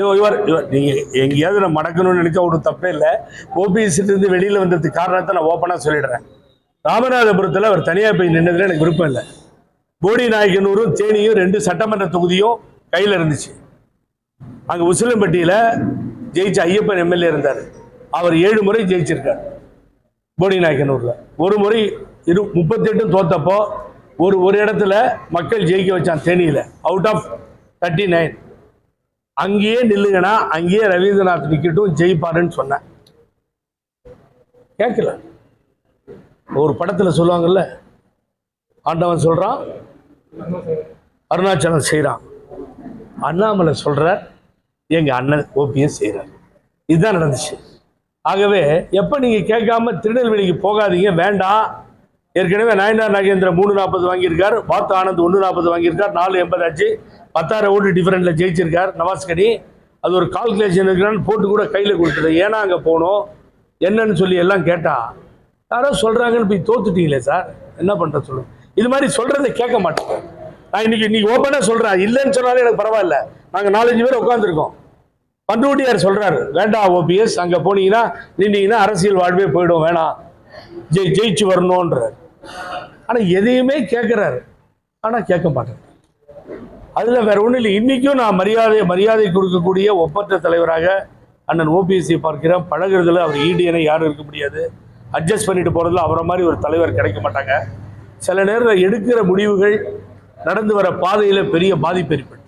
இவர் இவர் நீங்கள் எங்கேயாவது நான் மடக்கணும்னு நினைக்க ஒரு தப்பே இல்லை. ஓபிஎஸ்லேருந்து வெளியில் வந்ததுக்கு காரணத்தை நான் ஓப்பனாக சொல்லிடுறேன். ராமநாதபுரத்தில் அவர் தனியாக போய் நின்னதில் எனக்கு விருப்பம் இல்லை. போடி நாயக்கனூரும் தேனியும் ரெண்டு சட்டமன்ற தொகுதியும் கையில் இருந்துச்சு. அங்கே உசிலம்பட்டியில் ஜெயிச்ச ஐயப்பன் எம்எல்ஏ இருந்தார். அவர் ஏழு முறை ஜெயிச்சிருக்கார் போடி நாயக்கனூரில். ஒரு முறை இரு முப்பத்தெட்டும் தோத்தப்போ ஒரு ஒரு இடத்துல மக்கள் ஜெயிக்க வச்சான் தேனியில். அவுட் ஆஃப் தேர்ட்டி நைன் அங்கேயே நில்லுங்கன்னா அங்கேயே ரவீந்திரநாத் நிக்கட்டும் ஜெயிப்பாருன்னு சொன்னேன். கேட்கல. ஒரு படத்தில் சொல்லுவாங்கல்ல ஆண்டவன் சொல்கிறான் அருணாச்சலம் செய்கிறான் அண்ணாமலை சொல்கிறார் எங்கள் அண்ணன் ஓபிஎஸ் செய்கிறார் இதுதான் நடந்துச்சு. ஆகவே எப்போ நீங்கள் கேட்காம திருநெல்வேலிக்கு போகாதீங்க வேண்டாம். ஏற்கனவே நாயனார் நாகேந்திரன் மூணு நாற்பது வாங்கியிருக்கார் பாத்து ஆனந்த் ஒன்று நாற்பது வாங்கியிருக்கார் நாலு எண்பது ஆச்சு பத்தாயிரம் ஓட்டு டிஃபரெண்ட்டில் ஜெயிச்சிருக்கார் நவாஸ்கனி அது ஒரு கால்குலேஷன் இருக்கிறான்னு போட்டு கூட கையில் கொடுத்துட்டு ஏன்னா அங்கே போகணும் என்னன்னு சொல்லி எல்லாம் கேட்டா யாரோ சொல்கிறாங்கன்னு போய் தோத்துட்டீங்களே சார்? என்ன பண்ணுற சொல்லுங்க. இது மாதிரி சொல்கிறத கேட்க மாட்டேங்க நான் இன்னைக்கு இன்னைக்கு ஓப்பனாக சொல்கிறேன் இல்லைன்னு சொன்னாலே எனக்கு பரவாயில்ல. நாங்கள் நாலஞ்சு பேர் உட்காந்துருக்கோம் பண்ருட்டியார் சொல்கிறாரு வேண்டாம் ஓபிஎஸ் அங்கே போனீங்கன்னா நின்னீங்கன்னா அரசியல் வாழ்வே போயிடும். வேணாம். ஜெய் ஜெயிச்சு வரணுன்றார் ஆனால் எதையுமே கேட்குறாரு. ஆனால் கேட்க மாட்டேன். அதில் வேற ஒன்றும் இல்லை. இன்றைக்கும் நான் மரியாதை மரியாதை கொடுக்கக்கூடிய ஒப்பற்ற தலைவராக அண்ணன் ஓபிஎஸ்சி பார்க்கிறேன். பழகிறதுல அவர் ஈடியனை யாரும் இருக்க முடியாது. அட்ஜஸ்ட் பண்ணிட்டு போகிறதுல அவரை மாதிரி ஒரு தலைவர் கிடைக்க மாட்டாங்க. சில நேரத்தில் எடுக்கிற முடிவுகள் நடந்து வர பாதையில் பெரிய பாதிப்பு ஏற்படும்